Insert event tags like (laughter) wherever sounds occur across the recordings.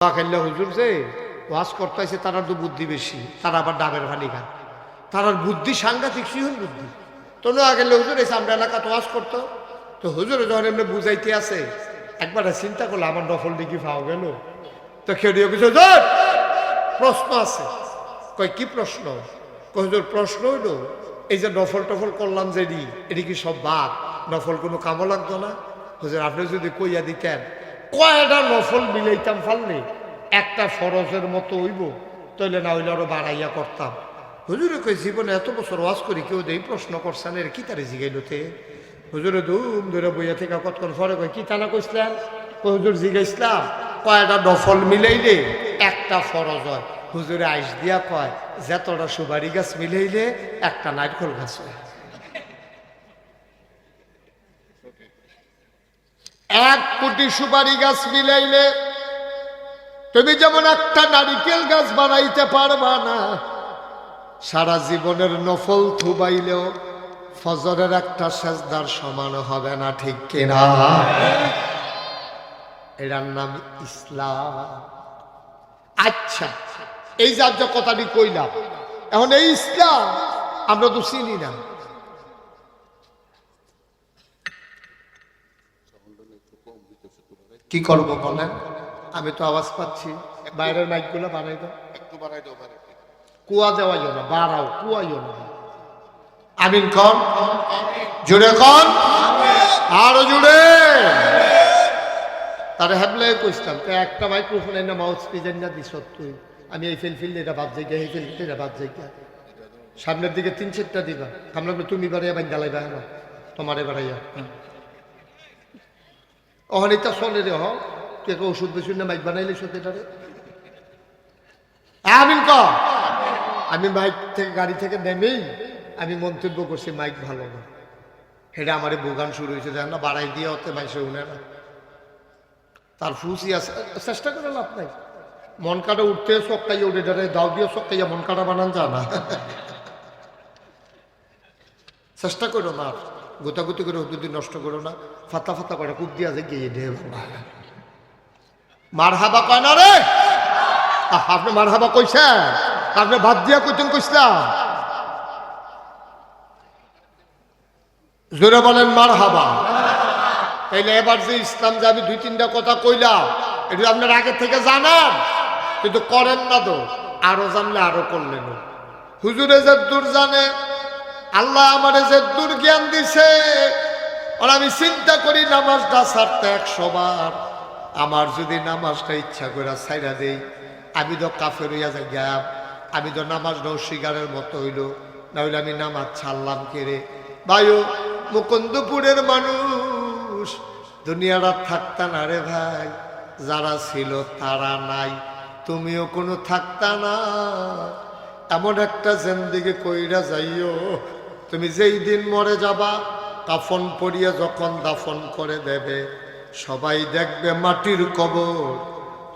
খেললে হুজুর যে ওয়াজ করতেছে তারার তো বুদ্ধি বেশি, তারা আবার ডাবের ভানি খান তারার বুদ্ধি সাংঘাতিক, সিহন বুদ্ধি। তো নোয়া খেললে হুজুর এসে আমরা এলাকা তো ওয়াজ করতো। তো হুজুরে যখন এমনি বুঝাইতে আছে একবার চিন্তা করল, আমার নফল দিকে পাওয়া গেল? তো কেউ কিছু, হুজুর, প্রশ্ন আছে। কয়, কি প্রশ্ন? কয়, হুজুর, প্রশ্ন হইল, এই যে নফল টফল করলাম যে এটি কি সব বাদ নফল কোনো কামও লাগতো না? হুজুর, আপনি যদি কইয়া দিতেন কয়টা নফল মিলাইতাম ফাললে? একটা ফরজের মতো হইব, তাইলে না হইলে আরও বাড়াইয়া করতাম। হুজুরে কই জীবনে এত বছর ওয়াজ করি, কেউ দেই প্রশ্ন করছেন, এর কি তারে জিগাইলতে হুজুরে ধুম ধরে বইয়া থেকে কতক্ষণ ফরে কয়, কি তানা কইছিলেন? কই হুজুর জিগাইছিলাম কয়টা নফল মিলাইলে? একটা ফরজ হয়। হুজুরে আইস দিয়া কয়, যতটা সুবারি গাছ মিলাইলে, একটা নারকল গাছ হয়। এক কোটি সুপারি গাছ মিলাইলে তুমি যেমন একটা নারিকেল গাছ বানাইতে পারবা না, সারা জীবনের নফল থুবাইলেও ফজরের একটা সেজদার সমান হবে না, ঠিক কিনা? এটার নাম ইসলাম। আচ্ছা এই যার যে কথাটি কইলাম, এখন এই ইসলাম আমরা তো চিনি না। কি করব বলেন? আমি তো আওয়াজ পাচ্ছি। বাইরের মাইকগুলো বানাই দাও। একটু বাড়াই দাও বাড়াই কুয়া দেওয়াইও না বাড়াও কুয়াইও না আমিন কন জুড়ে কন আরও জুড়ে। তারে হ্যাবলে কইতাম তো একটা মাইক্রোফোন এনে মাউথ স্পিচ না দিস তুই। আমি এই ফিল ফিল এটা বাদ যাই এই ফিল ফিল এটা বাদ যাই সামনের দিকে তিন চারটা দিবা। আমরা তুমি বাড়াইয়া বাইন জ্বালাইবা হ্যাঁ তোমারে বাড়াইয়া। অহনিতা চলে রে হ তুই একটা ওষুধ বেশি না, মাইক বানাইলি সত্যিটারে আমিন ক। আমি মাইক থেকে, গাড়ি থেকে নেমেই আমি মন্তব্য করছি, মাইক ভালো না। সেটা আমার বোগান শুরু হয়েছে দেখ না, বাড়াই দিয়ে অতে মাইসে উনে না। তার ফুসি চেষ্টা করে লাভ নাই। মন কাটা উঠতে সকাইয়া উঠে যারে দাও দিয়ে সকাইয়া মন কাটা বানান যা না। চেষ্টা করো না গোতাগুতি করে হুদুদি নষ্ট করো না, ফাতা ফাতা করে কুপ দিয়া যে গিয়ে দে মার হাবা কয় না রে? আপনি মার হাবা কইছেন? আপনি ভাত দিয়া কইতেন কইছিলাম। জোরে বলেন মার হাবা তাইলে এবার যে ইসলাম যে আমি দুই তিনটা কথা কইলাম, এটা আপনার আগে থেকে জানান, কিন্তু করেন না তো। আরও জানলে আরও করলেন। হুজুরে যে দূর জানে আল্লাহ আমারে যে দূর জ্ঞান দিছে আর আমি চিন্তা করি নামাজটা ছাড়তে একশো বার। আমার যদি নামাজটা ইচ্ছা করে ছাইরা দেই, আমি তো কাফের হইয়া যাই গেলাম আমি তো নামাজটা অস্বীকারের মতো হইল না হইলে আমি নামাজ ছাড়লাম কেড়ে বায়ু মুকুন্দপুরের মানুষ দুনিয়াটা থাকতা না রে ভাই, যারা ছিল তারা নাই, তুমিও কোনো থাকতা না। এমন একটা জেন্দিকে কইরা যাইও তুমি যেই দিন মরে যাবা কাফন পরিয়ে যখন দাফন করে দেবে, সবাই দেখবে মাটির কবর।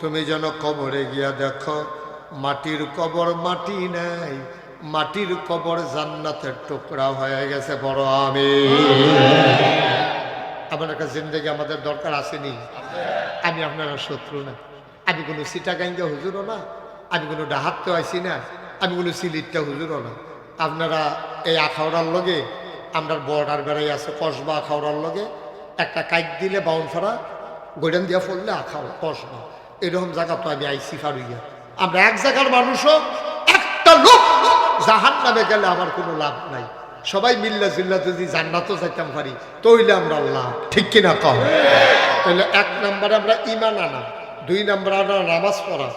তুমি যেন কবরে গিয়া দেখো, মাটির কবর মাটি নাই, মাটির কবর জান্নাতের টুকরা হয়ে গেছে, বড় আমি এমন একটা জিন্দগি আমাদের দরকার আসেনি। আমি আপনারা শত্রু না। আমি কোনো সিটাগাঙ্গা হুজুরও না। আমি কোনো ডাহাততে আইসি না। আমি কোনো সিলিটটা হুজুরও না। আপনারা এই আখাউড়ার লগে আমরা বর্ডার বেড়াই আছে, কসবা আখাউড়ার লগে। একটা কাইক দিলে বাউন ফাড়া গোডেন দিয়া ফললে আখাও কসবা। এরকম জায়গা তো আমি আইসি ফারুইয়া আমরা এক জায়গার মানুষও, একটা লোক জাহান নামে গেলে আমার কোনো লাভ নাই। সবাই মিল্লা জিল্লা যদি জান্নাতও যাইতাম পারি তৈলে আমরা লাভ ঠিক কিনা কম তাহলে এক নম্বরে আমরা ইমান আনা, দুই নম্বরে আমরা নামাজ পড়া,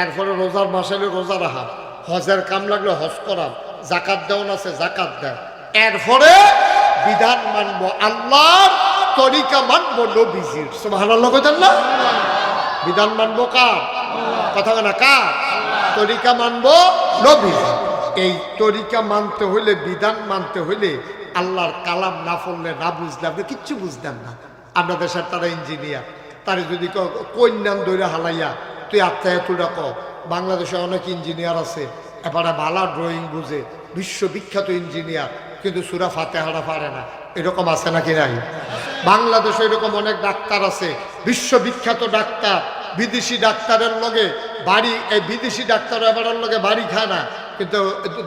এরপরে রোজার মাসালে রোজা রাখা, হজের কাম লাগলে হজ করা জাকাত দেওয়ান আছে জাকাত দেয়। এরপরে বিধান মানবো আল্লাহর, তরিকা মানবো নবীজির। সুবহানাল্লাহ না? বিধান মানবো কার? কথা না, কার? তরিকা মানবো নবীজি এই তরিকা মানতে হইলে, বিধান মানতে হইলে আল্লাহর কালাম না পড়লে, না বুঝলে আপনি কিচ্ছু বুঝতেন না। আমরা দেশের তারা ইঞ্জিনিয়ার। তার যদি কন্যান দৈরা হালাইয়া, তুই আত্মায় তুই ক বাংলাদেশে অনেক ইঞ্জিনিয়ার আছে। এবারে ভালো ড্রয়িং বুঝে, বিশ্ববিখ্যাত ইঞ্জিনিয়ার কিন্তু সুরা ফাতেহারা পারে না। এরকম আছে নাকি নাই? বাংলাদেশে এরকম অনেক ডাক্তার আছে, বিশ্ববিখ্যাত ডাক্তার, বিদেশি ডাক্তারের লগে বাড়ি, এই বিদেশি ডাক্তার এবারের লগে বাড়ি খায় না, কিন্তু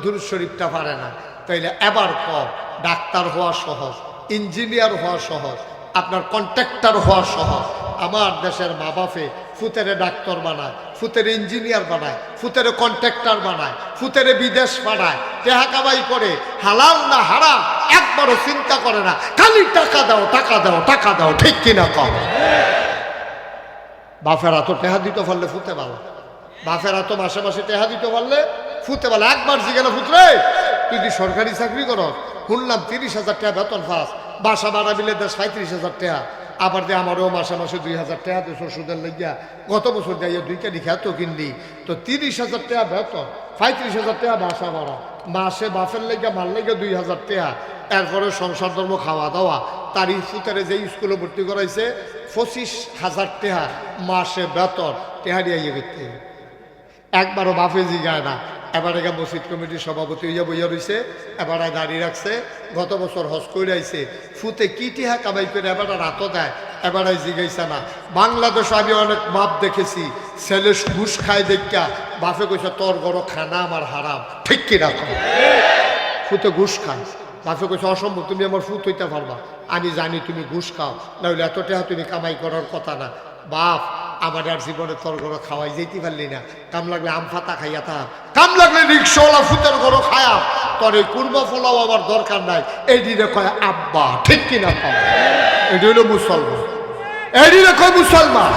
দুরুদ শরীফটা পারে না। তাইলে এবার কর ডাক্তার হওয়া সহজ ইঞ্জিনিয়ার হওয়া সহজ, আপনার কন্ট্রাক্টর হওয়া সহজ। আমার দেশের মা বাপে ফুতেরে ডাক্তার বানায়, ফুতেরে ইঞ্জিনিয়ার বানায়, ফুতেরে কন্ট্রাক্টর বানায়, ফুতেরে বিদেশ বানায় টেহা কামাই করে, হালাল না হারাম, একবারও চিন্তা করে না, খালি টাকা দাও টাকা দাও টাকা দাও, ঠিক কিনা কম বাফেরা তো টেহা দিতে পারলে ফুতে ভালো। বাফেরা তো মাসে মাসে টেহা দিতে পারলে ফুতে ভালো। একবার জিজ্ঞাসা ফুতরে, তুই সরকারি চাকরি কর শুনলাম তিরিশ হাজার টাকা বেতন ফাঁস বাসা ভাড়া মিলে দেশ পঁয়ত্রিশ হাজার টাকা আবার দিয়ে আমারও মাসে মাসে দুই হাজার টাকা দেশ ওষুধের লেগিয়া, গত বছর দিয়ে দুই কানি খেত কিনলি, তো তিরিশ হাজার টাকা বেতন পঁয়ত্রিশ হাজার টাকা বাসা ভাড়া। মাসে বাসের লেগে মার লেগে দুই হাজার টাকা। এরপরে সংসার ধর্ম খাওয়া দাওয়া। তার ফুতারে যে স্কুলে ভর্তি করাইছে, পঁচিশ হাজার টাকা মাসে বেতন। টেহা দিয়ে ইয়ে করতে। একবারও বাফে জিগায় না। এবার এগা মসজিদ কমিটির সভাপতি হইয়া বইয়া রয়েছে এবার দাঁড়িয়ে রাখছে। গত বছর হজ করে আইছে, ফুতে কি টিহা কামাই করে এবার রাত দেয়, এবার জিগাইছে না। বাংলাদেশ আমি অনেক মাপ দেখেছি, ছেলে ঘুষ খায় দেখা বাপে কইছে, তোর বড় খানা আমার হারাম। ঠিক কি রাখো ফুতে ঘুষ খায়। বাপে কইছে, অসম্ভব, তুমি আমার ফুত হইতে পারবা। আমি জানি তুমি ঘুষ খাও, নাহলে এত টাকা তুমি কামাই করার কথা না। বাপ, আমার আর জীবনে তোর খাওয়াই যেতে পারলি না। কাম লাগলে আম ফাতা খাইয়া থা কাম লাগলে রিক্সাওয়ালা ফুতের গরো খায়া। তোর এই কুর্মা ফলাও আমার দরকার নাই। দিনে কয়, আব্বা, ঠিক কিনা এটি হলো মুসলমান। দিনে কয়, মুসলমান,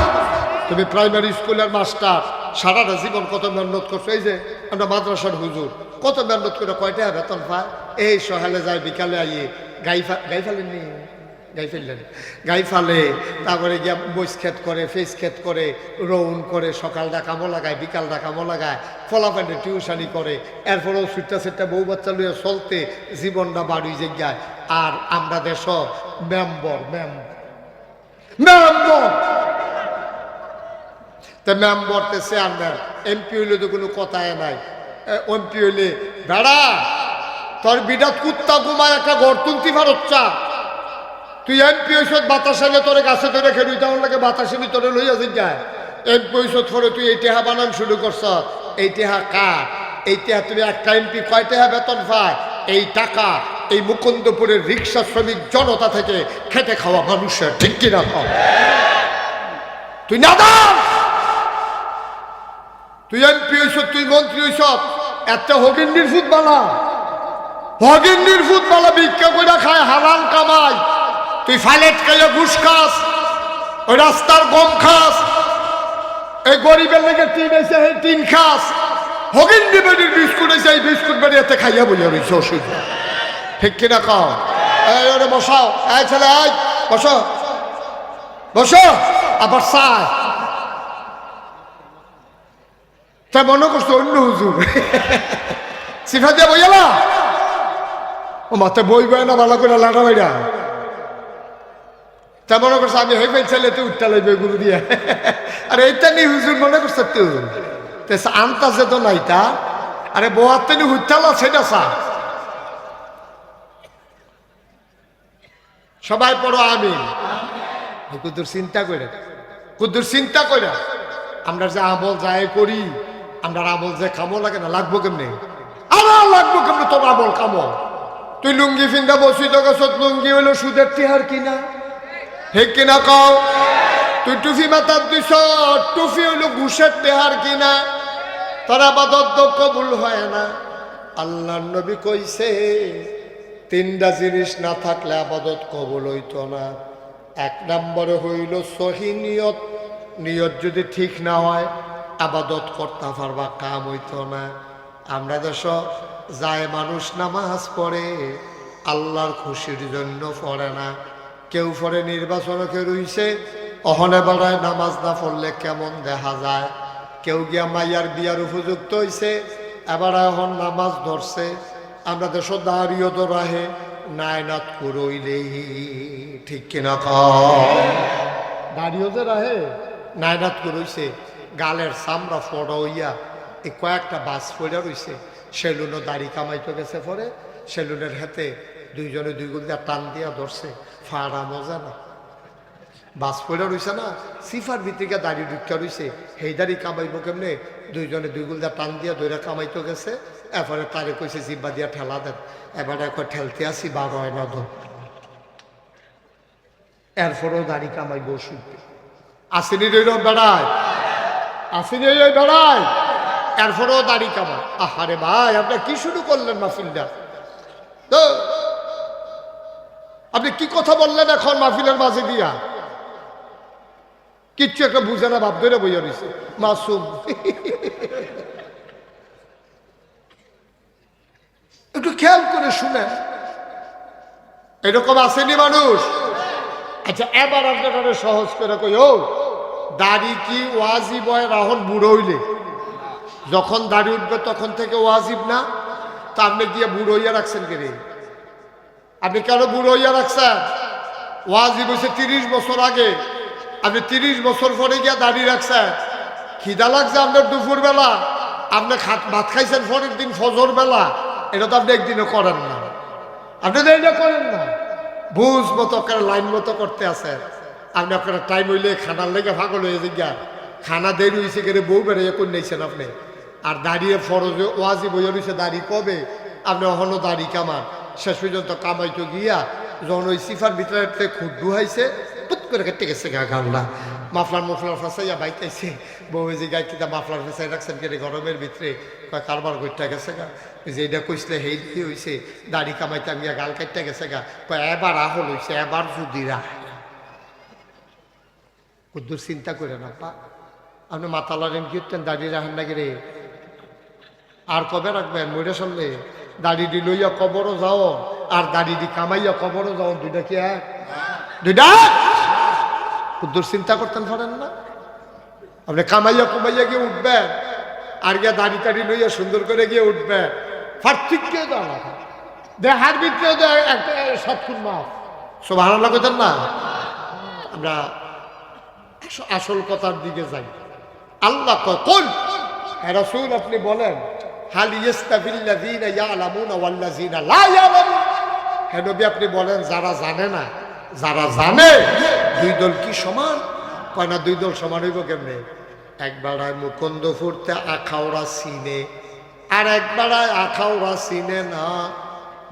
তুমি প্রাইমারি স্কুলের মাস্টার সারাটা জীবন কত মেহনত করছ? এই যে, আমরা মাদ্রাসার হুজুর, কত মেহনত করে কয়টা বেতন পায়? এই সকালে যায়, বিকালে আইয়ে গাই গাই ফেলেন নি গাই ফেললেন। গাই ফালে, তারপরে গিয়া বইস ক্ষেত করে, ফেস খেত করে, রৌন করে সকালটা কামো লাগায় বিকালটা কামো লাগায় ফলাফান্ডে টিউশানি করে এরপরেও সুট্টা সেটটা বউ বাচ্চা লইয়া চলতে জীবনটা বাড়ি জায়গায় আর আমরা দেশ মেম্বর, মেম মেম্বর! তা মেম্বর তে চেয়ারম্যান, এমপি হইলে তো কোনো কথাই নাই। এমপি হইলে, বেড়া, তোর বিরাট কুত্তা ঘুমায়, একটা ঘর তুলতি পারচ্ছা তুই এমপি হইস বাতাস এলে তোরে গাছে ধরে খেলুই তেমন লাগে বাতাসে ভিতরে লইয়া যায় এমপি হইস ধরে তুই এই টেহা বানান শুরু করছ। এই টেহা কার? এই টেহা তুমি একটা এমপি, কয় টেহা বেতন পায়? এই টাকা এই মুকুন্দপুরের রিক্সা শ্রমিক জনতা থেকে খেটে খাওয়া মানুষের, ঠিক কিনা তুই না দাম তুই এমপি হইস তুই মন্ত্রী হইস একটা হগিন্ডির ফুট বালা হগিন্ডির ফুট বালা ভিক্ষা করে খায়, হালাল কামাই। তুই ফাইলেট খাইয়া ঘুষ খাস, ওই রাস্তার গম খাস, এই গরিবের লেগে টিন এসে এই টিন খাস। হগিন্ডি বেডির বিস্কুট এসে এই বিস্কুট বেরিয়েতে খাইয়া বলিয়া রয়েছে অসুবিধা ঠিক কিনা খাও এই ওরে বসাও এই ছেলে, এই, বসো। বসো, আবার চায়। তা মনে করছ অন্য হুজুর। সিফা দিয়ে বইয়ালা ও মাথা বই বয় না, ভালো করে লাটা বাইরা তা মনে করছ আমি হয়ে ফেলছে তুই উঠতে লাগবে গুরু দিয়ে। (laughs) আরে এইটা নি হুজুর, মনে করছে তুই। আনতাছে তো নাই তা আরে বহার তেনি হুইতালা সেটা সা। সবাই পড়ো আমি কুদ্দুর চিন্তা করে কুদ্দুর চিন্তা করে আমরা যে আমল যায় করি, আমরা আমল যে খামো লাগে না, লাগবো কেমনে? আমার লাগবো কেমনে তোর আমল কামো তুই লুঙ্গি ফিন্দা বসি তো গছত লুঙ্গি হইল সুদের টিহার কিনা। হে কিনা কও? তুই টুফি মাথার দিছ, টুফি হইল ঘুষের টেহার কিনা? তোর আবাদত কবুল হয় না। আল্লাহ নবী কইছে, তিনটা জিনিস না থাকলে আবাদত কবুল হইতো না। এক নম্বরে হইল সহি নিয়ত। নিয়ত যদি ঠিক না হয়, আবাদত করতে পারবা কাম হইত না। আমরা দেশ, যায় মানুষ নামাজ পড়ে, আল্লাহর খুশির জন্য পড়ে না। কেউ পরে নির্বাচনকে রইছে অহনে বেড়ায় নামাজ না পড়লে কেমন দেখা যায়? কেউ গিয়া মাইয়ার বিয়ার উপযুক্ত হইছে? এবার এখন নামাজ ধরছে আমরা দেশ দাঁড়িয়ে তো রাহে নায়নাত করইলেই ঠিক কিনা দাঁড়িয়ে যে রাহে? নায়নাত করইছে গালের চামড়া ফড়া হইয়া এই কয়েকটা বাস পড়ে রইছে সেলুনও দাড়ি কামাইতে গেছে পরে সেলুনের হাতে দুইজনে দুই গুল দিয়া টান দিয়া ধরছে। ফাড়া মজা না। বাস পড়ে রইছে না সিফার ভিত্তিকে দাড়ি ঢুকা রইছে সেই দাড়ি কামাইব কেমনে? দুইজনে দুই গুলদা টান দিয়া দইরা কামাইতে গেছে। এরপরে তারে কইছে জিব্বা দিয়া ঠেলা দেন। এবারে একবার ঠেলতে আসি বারো হয় না দো এরপরেও দাড়ি কামাইব শুনতে আসেনি রইল বেড়ায় আসেনি ওই বেড়ায় এরপরেও দাড়ি কামায় আহারে ভাই আপনার কি শুরু করলেন তো আপনি কি কথা বললেন এখন মাহফিলের মাঝে দিয়া? কিচ্ছু একটা বুঝে না, ভাব ধরে বইয়া রয়েছে মাসুম। একটু খেয়াল করে শুনেন। এরকম আসেনি মানুষ? আচ্ছা এবার আপনারা সহজ করে কই, ও, দাড়ি কি ওয়াজিব হয়? রাহন বুড়ো হইলে। যখন দাড়ি উঠবে তখন থেকে ওয়াজিব না? তা আপনি গিয়ে বুড়ো হইয়া রাখছেন কে রে? আপনি কেন বুড়ো হইয়া রাখছেন? ওয়াজিব হয়েছে তিরিশ বছর আগে। আপনি তিরিশ বছর পরে গিয়া দাঁড়িয়ে রাখছেন। খিদা লাগছে আপনার দুপুর বেলা আপনি খাত ভাত খাইছেন পরের দিন ফজর বেলা এটা তো আপনি একদিনও করেন না। আপনি তো এটা করেন না। বুঝ মতো করে, লাইন মতো করতে আছেন। আপনি আপনার টাইম হইলে খানার লেগে ফাগল হয়ে জিজ্ঞা খানা দেরি হয়েছে গেলে বউ বেড়ে কোন নিয়েছেন আপনি। আর দাঁড়িয়ে ফরজে ওয়াজি বইয়া রয়েছে দাড়ি কবে? আপনি অহনো দাড়ি কামান। শেষ পর্যন্ত কামাইতো গিয়া যখন ওই সিফার ভিতরে একটা খুদ্দু হাইছে পুত করে কেটে গেছে গা গামলা। মাফলার মুফলার ফাঁসাইয়া বাইতেছে বউ যে গায়ে কিতা মাফলার ফাঁসাই রাখছেন কেটে গরমের ভিতরে কারবার করতে গেছে গা? যে এটা কইসলে হেই হইছে, দাড়ি কামাইতে গিয়া গাল কাটতে গেছে গা। কয় এবার আহল হইছে, এবার যদি রাহ কুদ্দুর চিন্তা করে না পা আপনি মাতালারেন কি হতেন দাঁড়িয়ে রাখেন নাকি রে? আর কবে রাখবেন? মরে সামনে দাড়ি দি লইয়া কবরও যাও, আর দাড়ি দি কামাইয়া কবরও যাও, দুইটা কি এক? দুইটা? কুদ্দুর চিন্তা করতেন পারেন না? আপনি কামাইয়া কমাইয়া গিয়ে উঠবেন, আর গিয়া দাড়ি টাড়ি লইয়া সুন্দর করে গিয়ে উঠবেন। পার্থক্য দাও না দেহার ভিতরে তো একটা সৎকুন মাফ। সব ভালো লাগতেন না? আমরা আসল কথার দিকে যাই। আল্লাহ কয় হ্যাঁ রাসূল আপনি বলেন হাল ইস্তাবিল্লাযিনা ইয়ালামুনা ওয়াল্লাযিনা লা ইয়ালামুন। হে নবী, আপনি বলেন, যারা জানে না, যারা জানে, দুই দল কি সমান? কয় না, দুই দল সমান হইব কেমনে? একবারায় মুকুন্দ ফুরতে আখাওড়া সিনে। আর একবারায় আখাওড়া সিনে না,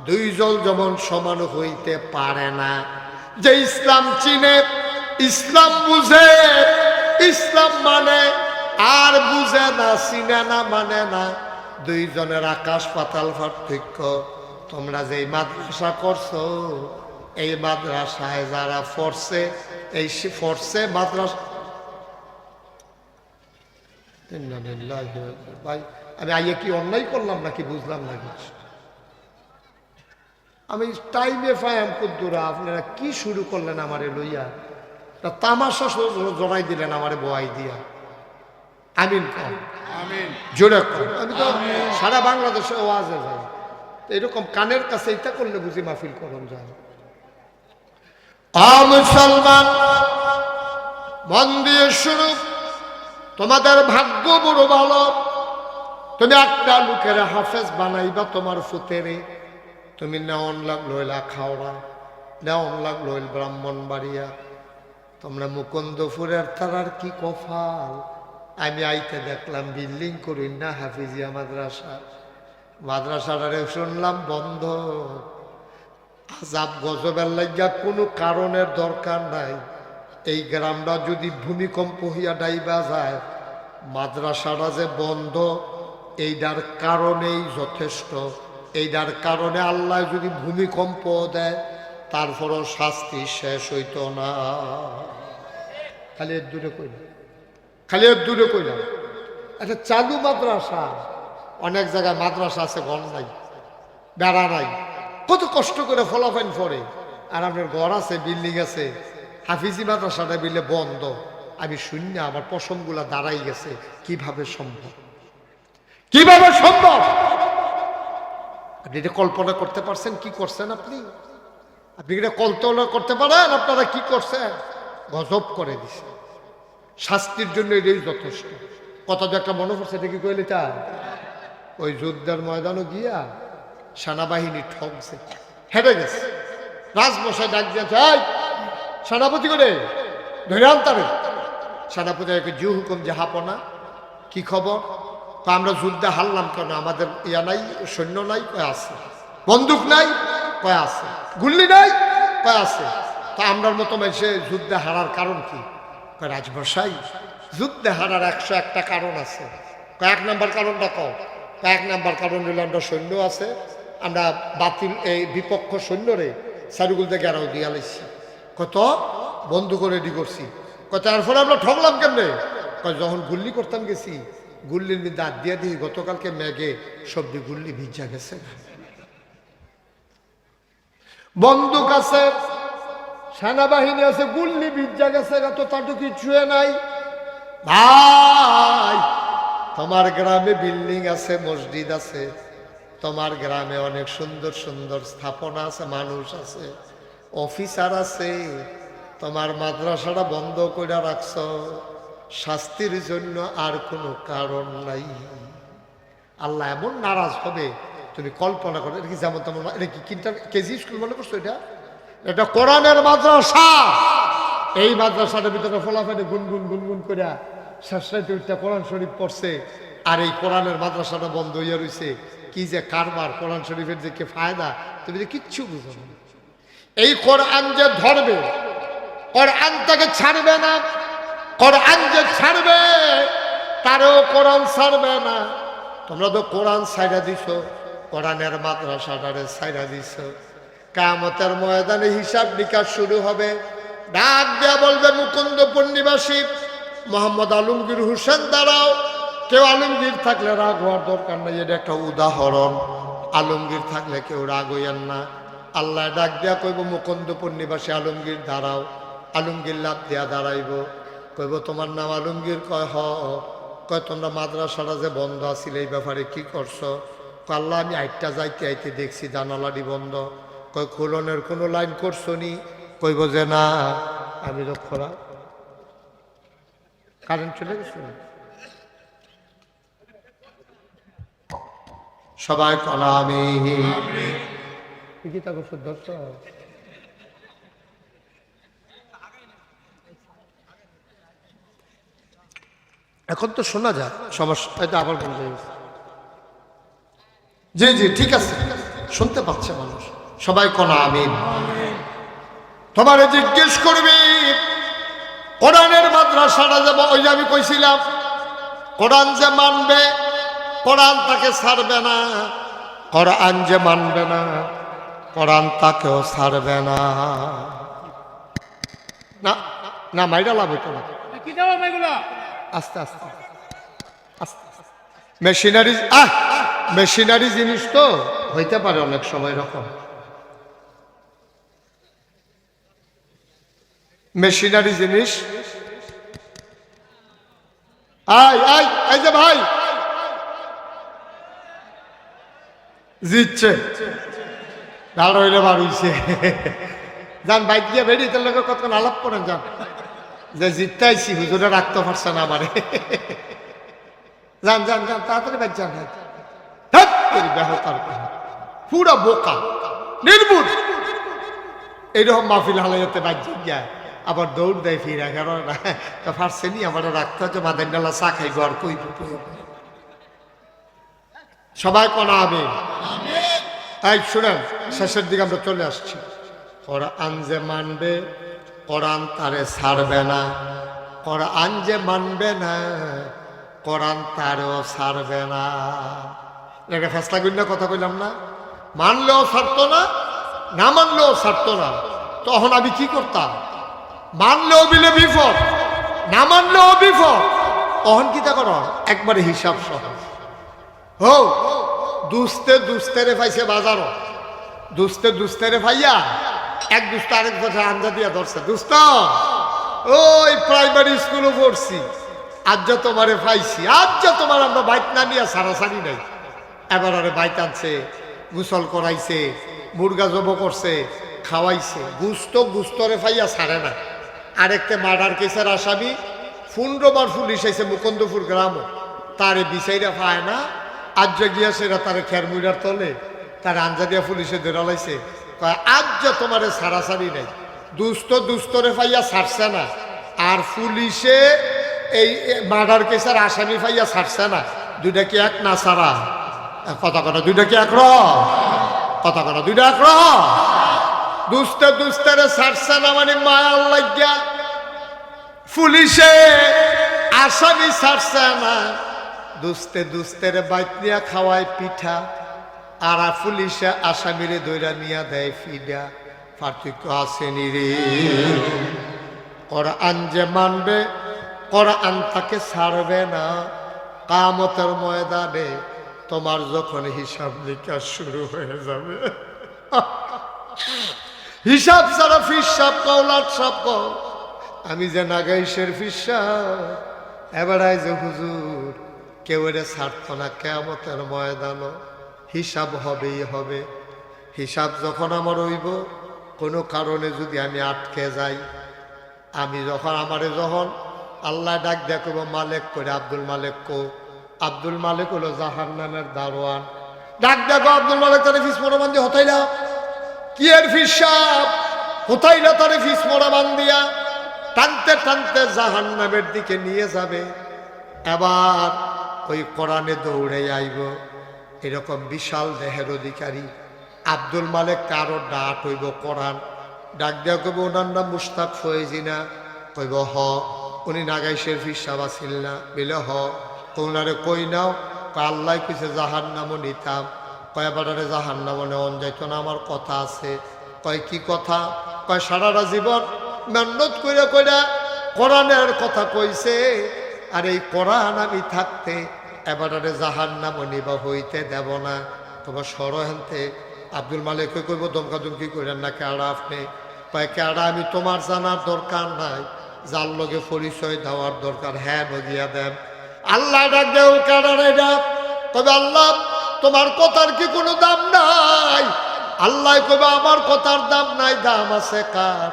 দুই জল যেমন সমান হইতে পারে না। যে ইসলাম চিনে, ইসলাম বুঝে, ইসলাম মানে আর বুঝে না, চিনে না মানে না। দুইজনের আকাশ পাতাল পার্থক্য। তোমরা যে মাদ্রাসা করছ, এই মাদ্রাসায় যারা ফরছে এই সে- ফরছে মাদ্রাসা ভাই, আমি আইয়ে কি অন্যায় করলাম নাকি বুঝলাম না কিছু? আমি টাইমে ফায়াম কুদ্দুরা, আপনারা কি শুরু করলেন আমারে লইয়া? তামাশা জড়াই দিলেন আমারে বোয়াই দিয়া। আমিন আমিন। জোরে আমি তো সারা বাংলাদেশে ওয়াজে যাই। এরকম কানের কাছে এটা করলে বুঝি মাহফিল করন যায়? মুসলমান মন দিয়ে শুরু তোমাদের ভাগ্য বড় ভালো। তুমি একটা লোকের হাফেজ বানাইবা তোমার ফুতেরে। তুমি নেওয়ান লাগ লইলা খাওড়া নেওয়ান লাগ লইল ব্রাহ্মণ বাড়িয়া তোমরা মুকুন্দপুরের তারার কি কফাল আমি আইতে দেখলাম বিল্ডিং করি না, হাফিজিয়া মাদ্রাসা। মাদ্রাসাটারে শুনলাম বন্ধ। আজাব গজবের লাগিয়া কোনো কারণের দরকার নাই। এই গ্রামটা যদি ভূমিকম্প হইয়া ডাইবা যায়, মাদ্রাসাটা যে বন্ধ এইটার কারণেই যথেষ্ট। এইটার কারণে আল্লাহ যদি ভূমিকম্প দেয়, তারপরও শাস্তি শেষ হইতো না। খালি এর দূরে কইলাম খালি দূরে কইলাম একটা চালু মাদ্রাসা, অনেক জায়গায় মাদ্রাসা আছে, ঘর নাই, বেড়া নাই। কত কষ্ট করে ফলাফাইন পড়ে। আর আপনার ঘর আছে বিল্ডিং আছে, হাফিজি মাদ্রাসাটা বিলে বন্ধ। আমি শূন্য আমার পশমগুলা দাঁড়াই গেছে, কীভাবে সম্ভব? কীভাবে সম্ভব? আপনি এটা কল্পনা করতে পারছেন, কি করছেন আপনি? আপনি এটা কল্পনা করতে পারেন, আপনারা কি করছেন? গজব করে দিছে। শাস্তির জন্য এটাই যথেষ্ট। কত যে একটা মনে পড়ছে এটা কি কইলে তা? ওই যুদ্ধের ময়দানও গিয়া সেনাবাহিনী ঠকছে। হেরে গেছে। রাজমশাই ডাক দিয়েছে "এই, সেনাপতি করে ধরে আনতারে সেনাপতি জু হুকুম যে হাপনা কি খবর? তো আমরা যুদ্ধে হারলাম কেন? আমাদের ইয়া নাই সৈন্য নাই কয় আছে? বন্দুক নাই কয় আছে। গুল্লি নাই কয় আছে? তা আমরার মতো মানুষে যুদ্ধে হারার কারণ কি? রাজবসাই, যুদ্ধে হারার একশো একটা কারণ আছে। কয়েক নাম্বার কারণটা কও। কয়েক নাম্বার কারণ হলো আমরা সৈন্য আছে, আমরা বাতিল, এই বিপক্ষ সৈন্যরে সারুগুলতে গেরাও দিয়া লাইছি। কত? বন্ধু করে রেডি করছি। কত, তারপরে আমরা ঠকলাম কেমনে? যখন গুল্লি করতাম গেছি, গুল্লির মধ্যে দাঁত দিয়ে দিই, গতকালকে ম্যাগে সবজি গুল্লি ভিজা গেছে বন্দুক আছে সেনাবাহিনী আছে গুল্লি ভিজা গেছে তো তার তো কিছু নাই। ভাই, তোমার গ্রামে বিল্ডিং আছে, মসজিদ আছে। তোমার গ্রামে অনেক সুন্দর সুন্দর স্থাপনা আছে, মানুষ আছে, অফিসার আছে। তোমার মাদ্রাসাটা বন্ধ করে রাখছ। শাস্তির জন্য আর কোনো কারণ নাই। আল্লাহ এমন নারাজ হবে, তুমি কল্পনা করো, এটা কি যেমন তেমন এটা কি কিনটা কেজি স্কুল মনে করছ এটা? এটা কোরআনের মাদ্রাসা। এই মাদ্রাসাটার ভিতরে ফলাফেলে গুনগুন গুনগুন করিয়া শেষরাইতে উঠতে কোরআন শরীফ পড়ছে। আর এই কোরআনের মাদ্রাসাটা বন্ধ হইয়া রইছে। কি যে কারবার, কোরআন শরীফের যে কে ফায়দা তুমি যে কিচ্ছু বুঝো না। এই কোরআন যে ধরবে, কোরআন তাকে ছাড়বে না। কোরআন যে ছাড়বে, তারও কোরআন ছাড়বে না। তোমরা তো কোরআন সাইডা দিছ, কোরআনের মাদ্রাসাটারে সাইডা দিছ। কামতের ময়দানে হিসাব নিকাশ শুরু হবে। ডাক দেয়া বলবে, মুকুন্দ নিবাসী মোহাম্মদ আলমগীর হোসেন দাঁড়াও। কেউ আলমগীর থাকলে রাগ হওয়ার দরকার নেই, এটা একটা উদাহরণ। আলমগীর থাকলে কেউ রাগ হইয়েন না। আল্লাহ ডাক দেয়া কইব, মুকুন্দ নিবাসী আলমগীর দাঁড়াও। আলমগীর লাভ দেয়া দাঁড়াইব। কইব, তোমার নাম আলমগীর? কয়, হ। কয়, তোমরা মাদ্রাসাটা যে বন্ধ আছিল, এই ব্যাপারে কি করছ? আল্লাহ, আমি আইটটা যাইতে আইতে দেখছি, জানালাটি বন্ধ। কয়, খুলনের কোনো লাইন করছ নি? কইব যে, না, আমি তো খোলা কারেন্ট চলে গেছে? সবাই কলা আমি কি তাকে শুদ্ধ এখন তো শোনা যায় সমস্যা এটা আবার গেছে। জি জি, ঠিক আছে। শুনতে পাচ্ছে মানুষ। সবাই কনা আমিন। তোমারে জিজ্ঞেস করবি কোরআনের মাদ্রাসাটা যাব ওই আমি কইছিলাম কোরআন যে মানবে কোরআন তাকে ছাড়বে না। কোরআন যে মানবে না কোরআন তাকেও ছাড়বে না। না না মাইরা লাভ হইতো না। আস্তে আস্তে আস্তে। মেশিনারি আহ মেশিনারি জিনিস তো হইতে পারে অনেক সময় এরকম। মেশিনারি জিনিস। আয় আয় এই যে ভাই। জিতছে। দাঁড় হইলে হইছে যান বাইক দিয়ে বেরিয়ে তার লোকের কতক্ষণ আলাপ করেন যান। যে জিততে আইসি হুজুরে রাখতে পারছে না আমারে। যান যান যান তাড়াতাড়ি বাইক যান ধ্যাৎ, তেরি বেহতার কথা। পুরা বোকা। নির্বুধ। এইরকম মাহফিল হালাইতে বাইক গিয়া আবার দৌড় দেয় ফিরা কারণ তা পারছে নি আমার রাখতে হচ্ছে মাদের ডালা চা খাইব আর কই সবাই কনা হবে এই শুনেন, শেষের দিকে আমরা চলে আসছি। কোরআন যে মানবে, কোরআন তারে ছাড়বে না। কোরআন যে মানবে না, কোরআন তারেও ছাড়বে না। এটা ফেসলা গুন্ডা কথা কইলাম না। মানলেও ছাড়তো না না মানলেও ছাড়তো না। তখন আমি কি করতাম? মানলেও বিলে বিপদ, না মানলেও বিপদ। তখন কি তা একবারে হিসাব সহ। হো দুস্তে দুস্তেরে পাইছে বাজারও। দুস্তে দুস্তেরে ভাইয়া এক দুস্ত আরেক কথা আঞ্জা দিয়া ধরছে। দুস্ত, ওই প্রাইমারি স্কুলে পড়ছি। আজ যা তোমারে পাইছি আজ যা তোমার আমরা বাইক না নিয়ে সারাসারি নাই। এবার আরে বাইক আনছে, গুসল করাইছে, মুরগা জব করছে, খাওয়াইছে, গুস্ত গুস্তরে ফাইয়া ছাড়ে না। আরেকটা মার্ডার কেসের আসামি ফুন্ডবার পুলিশ আইছে মুকুন্দপুর গ্রাম। তারে বিচাইরা পায় না। আজ যে গিয়া সেরা তারে খেরমুইরার তলে, তার আঞ্জা দিয়া পুলিশে ধরালাইছে কয় আজ যে তোমারে সারাসারি নাই। দুস্থ দুস্থরে পাইয়া ছাড়ছে না। আর পুলিশে এই মার্ডার কেসের আসামি ফাইয়া ছাড়ছে না। দুইটা কি এক না সারা কথা কথা দুইটা কি এক কথা কথা দুইটা এক র? দুস্তে দুস্তেরে ছাড়ছে না মানে মায়ার লাগিয়া পুলিশে আসামি ছাড়ছে না দুস্তে দুস্তের বাইক নিয়া খাওয়ায় পিঠা, আর পুলিশে আসামিরে দৈরা নিয়া দেয় ফিডা। পার্থক্য আসেনি রে। কোরআন যে মানবে, কোরআন তাকে ছাড়বে না। কামতের ময়দানে তোমার যখন হিসাব নিকাশ শুরু হয়ে যাবে। হিসাব ছাড়া ফিসাব কৌলাট সব কও। আমি যে নাগাইশের ফিসাব আই যে হুজুর, কেউ ছাড়ত না কেমতের ময়দান হিসাব হবেই হবে। হিসাব যখন আমার হইব, কোনো কারণে যদি আমি আটকে যাই, আমি যখন আমারে যখন আল্লাহ ডাক দেখব মালিক করে আব্দুল মালিক কো। আব্দুল মালিক হলো জাহান নামের দারোয়ান। ডাক দেখো আব্দুল মালিক তারে ফিস মোড়াবান দিয়ে হতাইলা। কি এর ফিসাব হতাইলা তারে ফিস মোড়াবান দিয়া টানতে টানতে জাহান নামের দিকে নিয়ে যাবে। এবার ওই কোরআনে দৌড়ে আইব। এরকম বিশাল দেহের অধিকারী। আব্দুল মালিক কারও ডাক হইব কোরআন। ডাক দেওয়া কইব, ওনার নাম মুস্তাক ফয়েজিনা। কইব, হ। উনি নাগাই নাগাইশের ফিসাব আসিল না। বিলে, হ। ওনারে কই নাও? আল্লাহ কিছু জাহান নিতাম। কয় বাটারে জাহান নামও নেওয়ান যাইতো না, আমার কথা আছে। কয়, কি কথা? কয়, সারাটা জীবন মেহনত কইরা কইরা কোরআনের কথা কইছে, আর এই কোরআন আমি থাকতে এবারে জাহান নামও নিবা হইতে দেব না। তোমার সর সরহেনতে আব্দুল মালিক কইব দমকা দমকি করেন না, কেডা আপনি? কয়, কেডা, আমি তোমার জানার দরকার নাই। যার লগে পরিচয় দেওয়ার দরকার হ্যাঁ নদিয়া দেন। আল্লাহ ডাক দেও, কেডা রে ডাক? তবে আল্লাহ তোমার কথার কি কোনো দাম নাই? আল্লাহ কবে আমার কথার দাম নাই, দাম আছে কার?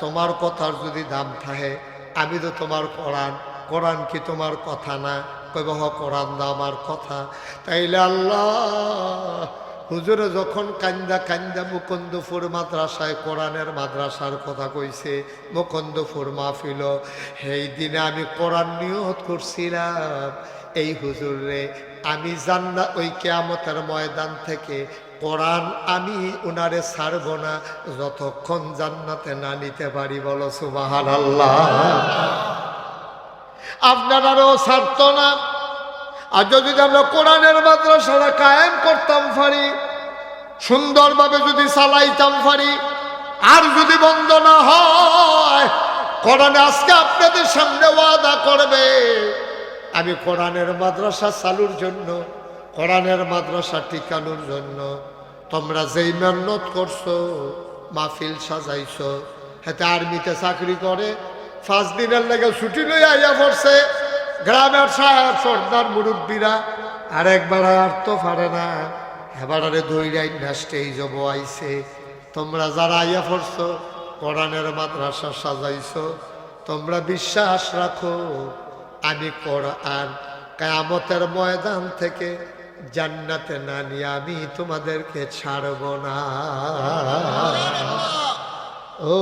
তোমার কথার যদি দাম থাকে, আমি তো তোমার কোরআন কোরআন কি তোমার কথা না? কবে হ, কোরআন দা আমার কথা। তাইলে আল্লাহ হুজুরে যখন কান্দা কান্দা মুকুন্দপুর মাদ্রাসায় কোরআনের মাদ্রাসার কথা কইছে, মুকুন্দপুর মাহফিল, সেই দিনে আমি কোরআন নিয়ত করছিলাম। এই হুজুরে, আমি জান্না, ওই কেয়ামতের ময়দান থেকে কোরআন আমি উনারে ছাড়ব না, যতক্ষণ জান্নাতে না নিতে পারি, বলো সুবাহান আল্লাহ আপনারাও ছাড়তো না। আর যদি আমরা কোরআনের মাদ্রাসাটা কায়েম করতাম পারি সুন্দরভাবে যদি চালাইতাম ফারি, আর যদি বন্ধ না হয়, কোরআনে আজকে আপনাদের সামনে ওয়াদা করবে, আমি কোরআনের মাদ্রাসা চালুর জন্য, কোরআনের মাদ্রাসা টিকানোর জন্য, তোমরা যেই মেহনত করছ, মাহফিল সাজাইছো, হাতে আর্মিতে চাকরি করে, পাঁচ দিনের লেগে ছুটি লই আইয়া পড়ছে গ্রামের সাহেব, সর্দার মুরব্বীরা আর একবার আর তো পারে না। এবার এবারে দইরাই নাস্টেই যাব আইছে। তোমরা যারা আইয়া পড়ছো, কোরআনের মাদ্রাসা সাজাইছো। তোমরা বিশ্বাস রাখো, আমি কোরআন কায়ামতের ময়দান থেকে জান্নাতে না নিয়ে আমি তোমাদেরকে ছাড়ব না। ও,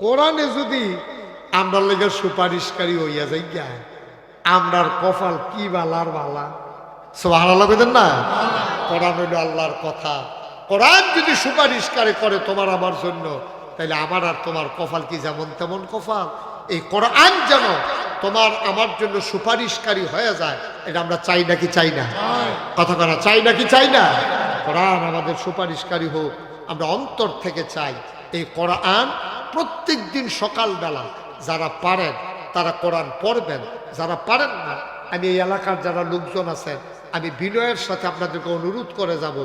কোরআনে যদি আমরা লেগে সুপারিশকারী হইয়া যাই আমরার কপাল কি বালার বালা? সোহান আল্লাহ কইতেন না? কোরআন হইল আল্লাহর কথা। কোরআন যদি সুপারিশকারী করে তোমার আমার জন্য তাহলে আমার আর তোমার কপাল কি যেমন তেমন কপাল? এই কোরআন যেন তোমার আমার জন্য সুপারিশকারী হয়ে যায়, এটা আমরা চাই নাকি চাই না? কথা করা চাই নাকি চাই না? কোরআন আমাদের সুপারিশকারী হোক, আমরা অন্তর থেকে চাই, এই কোরআন প্রত্যেক দিন সকালবেলা যারা পারেন তারা কোরআন পড়বেন। যারা পারেন না, আমি এই এলাকার যারা লোকজন আছেন আমি বিনয়ের সাথে আপনাদেরকে অনুরোধ করে যাব।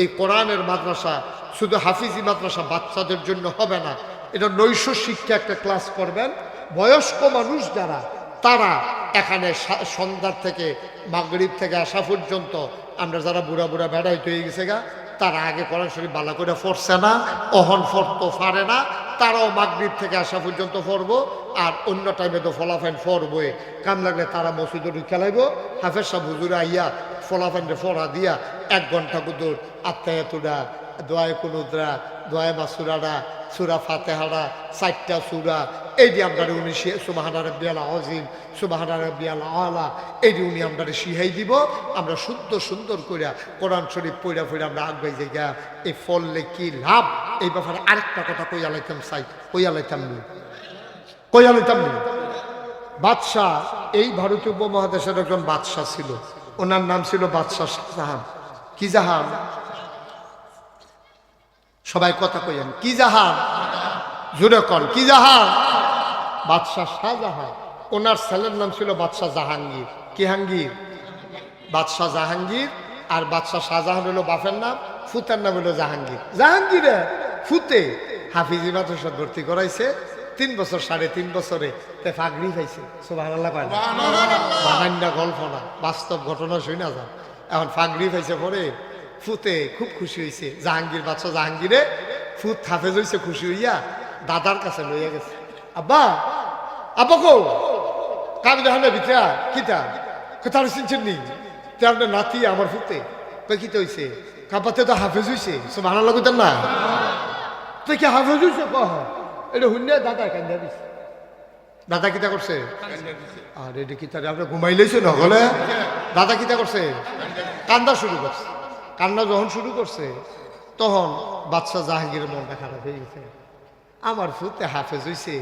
এই কোরআনের মাদ্রাসা শুধু হাফিজি মাদ্রাসা বাচ্চাদের জন্য হবে না, এটা নৈশ শিক্ষা একটা ক্লাস করবেন। বয়স্ক মানুষ যারা, তারা এখানে সন্ধ্যার থেকে মাগরিব থেকে আসা পর্যন্ত আমরা যারা বুড়া বুড়া বেড়াইতে হয়ে গেছে গা তারা আগে কোরআন শরীফ ভালো করে পড়ছে না, অহন ফরতো ফারে না, তারাও মাগরিব থেকে আসা পর্যন্ত পড়ব, আর অন্য টাইমে তো ফলাফাইন পড়বই। কাম লাগলে তারা মসজিদে খেলাইব হাফেজ সাহ হুজুরে আইয়া ফলাফেন ফরা দিয়া এক ঘণ্টা কুদুর আত্মায়াতুডা দোয়ায় কুনুদরা, দোয়ায় মাসুরারা, সুরা ফাতেহারা, চারটা সুরা। এই যে আমরা উনি সুবাহানা রব্বিয়াল আজিম সুবাহানা রব্বিয়াল আলা, এই যে উনি আমরা শিহাই দিব, আমরা শুদ্ধ সুন্দর করে কোরআন শরীফ পইরা পইরা আমরা আগবাই জায়গা এই ফললে কি লাভ? এই ব্যাপারে আরেকটা কথা কই আলাইতাম চাই কই আলাইতাম নি। কই আলাইতাম নি। বাদশাহ, এই ভারতীয় উপমহাদেশের একজন বাদশাহ ছিল। ওনার নাম ছিল বাদশাহ শাহজাহান। কি জাহান? সবাই কথা কইেন কি জাহান জুড়ে কন কি জাহান বাদশাহ শাহজাহান ওনার ছেলের নাম ছিল বাদশাহ জাহাঙ্গীর। কি হাঙ্গীর? বাদশাহ জাহাঙ্গীর আর বাদশাহ শাহজাহান হলো বাপের নাম ফুতের নাম হলো জাহাঙ্গীর। জাহাঙ্গীরে ফুতে। হাফিজি মাদ্রাসা ভর্তি করাইছে তিন বছর সাড়ে তিন বছরে তে ফাগড়ি পাইছে। সুবহানাল্লাহ পায় বানান্যা গল্প না বাস্তব ঘটনা শুনে যান। এখন ফাগড়ি পাইছে পরে ফুতে খুব খুশি হয়েছে জাহাঙ্গীর বাচ্চা জাহাঙ্গীরে ফুত হাফেজ হয়েছে খুশি হইয়া দাদার কাছে লইয়া গেছে। আব্বা আব্বা কো? কামি দেখানে ভিতরা কিতা? কোথাও চিনছেন নি? তে আপনার নাতি আমার ফুতে কই কিতে হইছে? কাপাতে তো হাফেজ হইছে সব ভালো লাগুতেন না। তুই কি হাফেজ হইছে কহ এটা শুনে দাদা কান্দা দিছে। দাদা কিতা করছে? আর এটা কি তার আপনি ঘুমাইলেছে নগলে? দাদা কিতা করছে? কান্দা শুরু করছে। কান্না যখন শুরু করছে, তখন বাচ্চা জাহাঙ্গীরের মনটা খারাপ হয়ে গেছে। আমার ফুতে হাফেজ হইছে।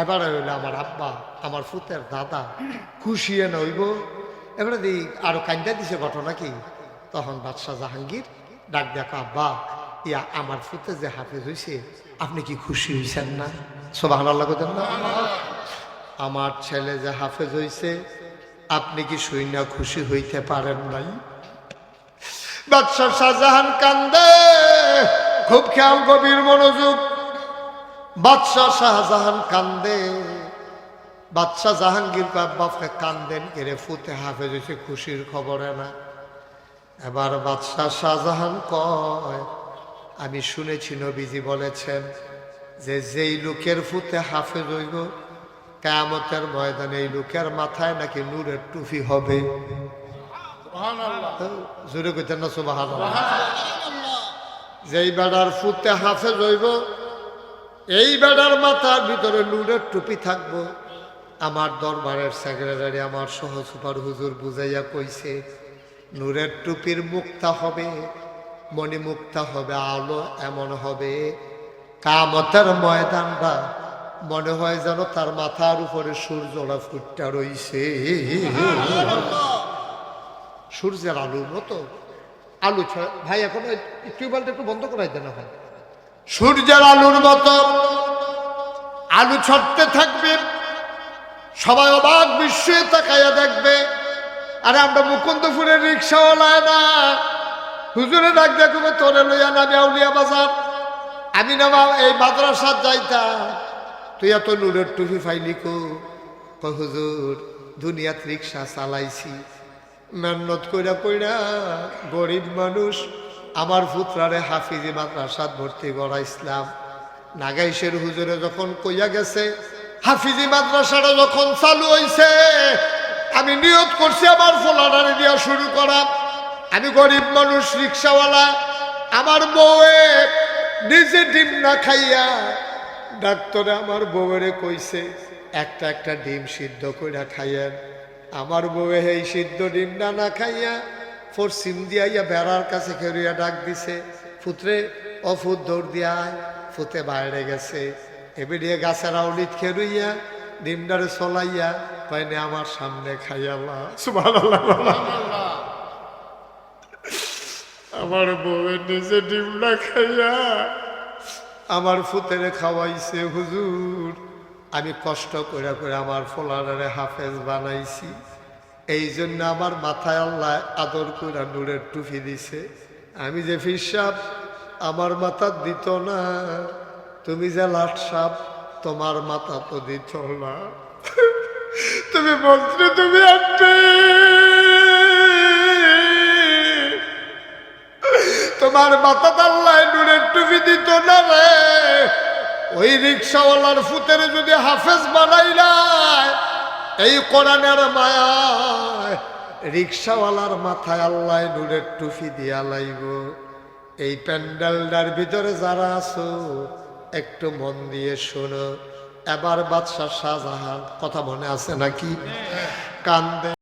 এবারে হইল আমার আব্বা, আমার ফুতের দাদা খুশিয়ে নইব এবারে দিই আরও কান্দা দিছে ঘটনা কি? তখন বাদশাহ জাহাঙ্গীর ডাক দেখা আব্বা, ইয়া আমার ফুতে যে হাফেজ হইছে, আপনি কি খুশি হইছেন না? সব আল্লাহ করতেন না। আমার ছেলে যে হাফেজ হইছে, আপনি কি না খুশি হইতে পারেন নাই? বাদশাহ শাহজাহান কান্দে। খুব খেয়াল গভীর মনোযোগ। বাদশাহ শাহজাহান কান্দে। বাদশাহ জাহাঙ্গীর বাপকে কান্দেন কেড়ে ফুতে হাফেজ হয়েছে, খুশির খবরে না। এবার বাদশাহ শাহজাহান কয়, আমি শুনেছি, নবীজি বলেছেন যে যেই লোকের ফুতে হাফেজ হইব, কেয়ামতের ময়দানে এই লোকের মাথায় নাকি নূরের টুফি হবে। জোরে কইতেন না সুবাহান যেই বেড়ার ফুতে হাফেজ হইব এই বেড়ার মাথার ভিতরে নূরের টুপি থাকব। আমার দরবারের সেক্রেটারি আমার সহ সুপার হুজুর বুঝাইয়া কইছে নূরের টুপির মুক্তা হবে মণিমুক্তা হবে আলো এমন হবে। কামতের ময়দানটা মনে হয় যেন তার মাথার উপরে সূর্যরা ফুটটা রইছে। সূর্যের আলুর মতো আলু ছয়। ভাই, এখন টিউবওয়েলটা একটু বন্ধ করাই দেন ভাই। সূর্যের আলুর মতো আলু ছড়তে থাকবে, সবাই অবাক বিস্ময়ে তাকাইয়া দেখবে। আরে, আমরা মুকুন্দপুরের রিক্সাওয়ালায় না। হুজুরে ডাক দেখবে তোরে লইয়া নামে আউলিয়া বাজার। আমি না এই মাদ্রাসার যাইতাম। তুই এত নুরের টুপি ফাইলি কো? হুজুর, দুনিয়াত রিক্সা চালাইছি। মেহনত কইরা কইরা গরিব মানুষ, আমার পুত্রারে হাফিজি মাদ্রাসাত ভর্তি করাইছিলাম নাগাইশের হুজুরে যখন কইয়া গেছে, হাফিজি মাদ্রাসাটা যখন চালু হইছে, আমি নিয়ত করছি আমার ফোলাডারে দিয়া শুরু করা। আমি গরিব মানুষ, রিক্সাওয়ালা, আমার বউয়ে নিজে ডিম না খাইয়া ডাক্তারে আমার বউরে কইছে, একটা একটা ডিম সিদ্ধ কইরা খাইয়েন। আমার বউয়ে এই সিদ্ধ ডিমটা না খাইয়া পশ্চিম দিয়াইয়া বেড়ার কাছে খেরিয়া ডাক দিছে, ফুতরে অফুত দৌড় দিয়া আয়। ফুতে বাইরে গেছে এবিডিয়ে গাছের আউলিত খেরুইয়া ডিমডারে চলাইয়া কয়নে আমার সামনে খাইয়ালা। আমার বউয়ের নিজে ডিম না খাইয়া আমার ফুতেরে খাওয়াইছে, হুজুর আমি কষ্ট করে করে আমার ফোলারে হাফেজ বানাইছি। এই জন্য আমার মাথায় আল্লাহ আদর করে নূরের টুপি দিছে। আমি যে ফিসাব আমার মাথা দিত না। তুমি যে লাট সাপ, তোমার মাথা তো দিত না। তুমি মন্ত্রী তুমি আপনি তোমার মাথা আল্লাহ নূরের টুপি দিত না রে। ওই রিক্সাওয়ালার ফুতের যদি হাফেজ বানাইলাই এই কোরআনের মায়ায় রিক্সাওয়ালার মাথায় আল্লাহ নূরের টুপি দিয়া লাইব। এই প্যান্ডেলটার ভিতরে যারা আছো, একটু মন দিয়ে শোনো। এবার বাদশাহ শাহজাহান, কথা মনে আছে নাকি? কান্দে।